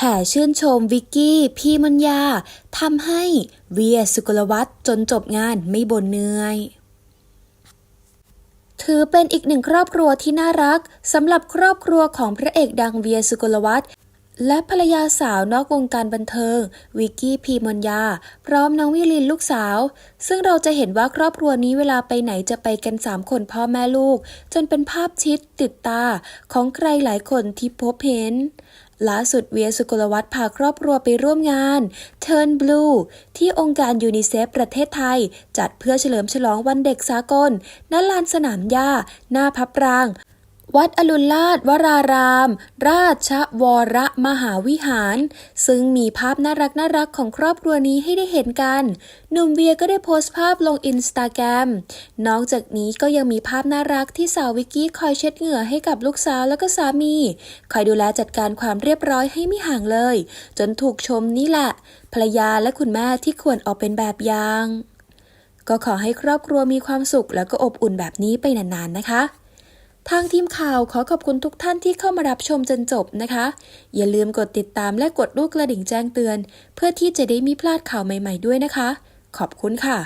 แห่ชื่นชมวิกกี้ พี่มัญญาทำให้เวียสุกลวัฒจนจบงานไม่บ่นเหนื่อยถือเป็นอีกหนึ่งครอบครัวที่น่ารักสำหรับครอบครัวของพระเอกดังเวียสุกลวัฒน์และภรรยาสาวนอกวงการบันเทิง วิกกี้พีมอนยา พร้อมน้องวิลินลูกสาว ซึ่งเราจะเห็นว่าครอบครัวนี้เวลาไปไหนจะไปกัน 3 คนพ่อแม่ลูก จนเป็นภาพชิดติดตาของใครหลายคนที่พบเห็น ล่าสุดเวียสุกลวัฒน์พาครอบครัวไปร่วมงาน Turn Blue ที่องค์การยูนิเซฟประเทศไทย จัดเพื่อเฉลิมฉลองวันเด็กสากลณลานสนามหญ้า หน้าพับราง วัดอรุณราชวราราม ราชวรมหาวิหาร ซึ่งมีภาพน่ารักน่ารักของครอบครัวนี้ให้ได้เห็นกัน หนุ่มเวียก็ได้โพสต์ภาพลงอินสตาแกรมนอกจากนี้ก็ยังมีภาพน่ารักที่สาววิกกี้คอยเช็ดเหงื่อให้กับลูกสาวแล้วก็สามี คอยดูแลจัดการความเรียบร้อยให้ไม่ห่างเลย จนถูกชมนี่แหละ ภรรยาและคุณแม่ที่ควรออกเป็นแบบอย่างก็ขอให้ครอบครัวมีความสุขแล้วก็อบอุ่นแบบนี้ไปนานๆนะคะ ทางทีมข่าวขอขอบคุณทุกท่านที่เข้ามารับชมจนจบนะคะ อย่าลืมกดติดตามและกดลูกกระดิ่งแจ้งเตือน เพื่อที่จะได้ไมีพลาดข่าวใหม่ๆด้วยนะคะ ขอบคุณค่ะ